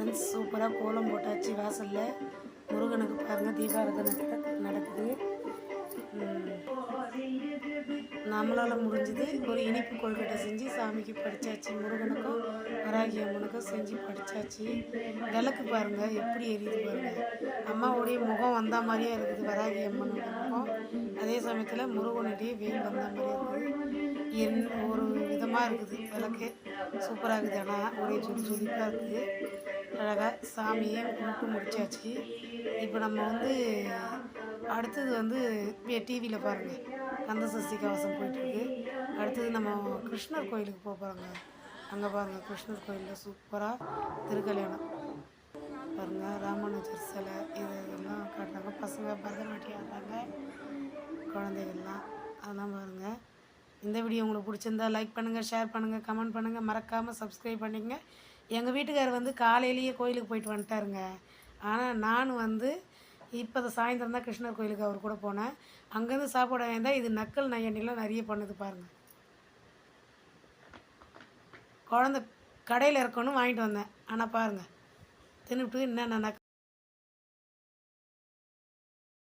Friends சூப்பராக கோலம் போட்டாச்சு வாசலில். முருகனுக்கு பாருங்கள் தீபாரதனை நடக்குது நம்மளால் முடிஞ்சது ஒரு இனிப்பு கொள்கட்டை செஞ்சு சாமிக்கு படித்தாச்சு முருகனுக்கும் வராகி அம்மனுக்கும் செஞ்சு படித்தாச்சு விளக்கு பாருங்கள் எப்படி எரியுது பாருங்கள் அம்மாவுடைய முகம் வந்த மாதிரியே இருக்குது வராகி அம்மனுடைய முகம். அதே சமயத்தில் முருகனுடைய வெயில் வந்த மாதிரியே இருக்குது. என் ஒரு விதமாக இருக்குது விளக்கு. சூப்பராக இருக்குது. ஆனால் ஒரே சுடி சுடிப்பாக இருக்குது. அழகாக சாமியை கும்பிட்டு முடிச்சாச்சு. இப்போ நம்ம வந்து அடுத்தது வந்து டிவியில் பாருங்கள் கந்த சஷ்டி கவசம் போயிட்டுருக்கு. அடுத்தது நம்ம கிருஷ்ணர் கோயிலுக்கு போக போகிறோங்க அங்கே பாருங்கள் கிருஷ்ணர் கோயிலில் சூப்பராக திருக்கல்யாணம். பாருங்கள் ராமானுஜர் சிலை இது இதெல்லாம் காட்டுறாங்க. பசங்க பரதநாட்டியம் ஆடுறாங்க குழந்தைகள்லாம். அதெல்லாம் பாருங்கள் இந்த வீடியோ உங்களுக்கு பிடிச்சிருந்தா லைக் பண்ணுங்கள் ஷேர் பண்ணுங்கள் கமெண்ட் பண்ணுங்கள் மறக்காமல் சப்ஸ்கிரைப் பண்ணிக்கங்க. எங்கள் வீட்டுக்கார் வந்து காலையிலேயே கோயிலுக்கு போயிட்டு வந்துட்டாருங்க. ஆனால் நான் வந்து இப்போ சாயந்தரம் தான் கிருஷ்ணர் கோயிலுக்கு அவர் கூட போனேன். அங்கேருந்து சாப்பாடு வாங்கியிருந்தால் இது நக்கல் நையண்டிலாம் நிறைய பண்ணுது பாருங்கள் குழந்த கடையில் இருக்கணும் வாங்கிட்டு வந்தேன். ஆனால் பாருங்கள் தின்னுட்டு என்னென்ன நக்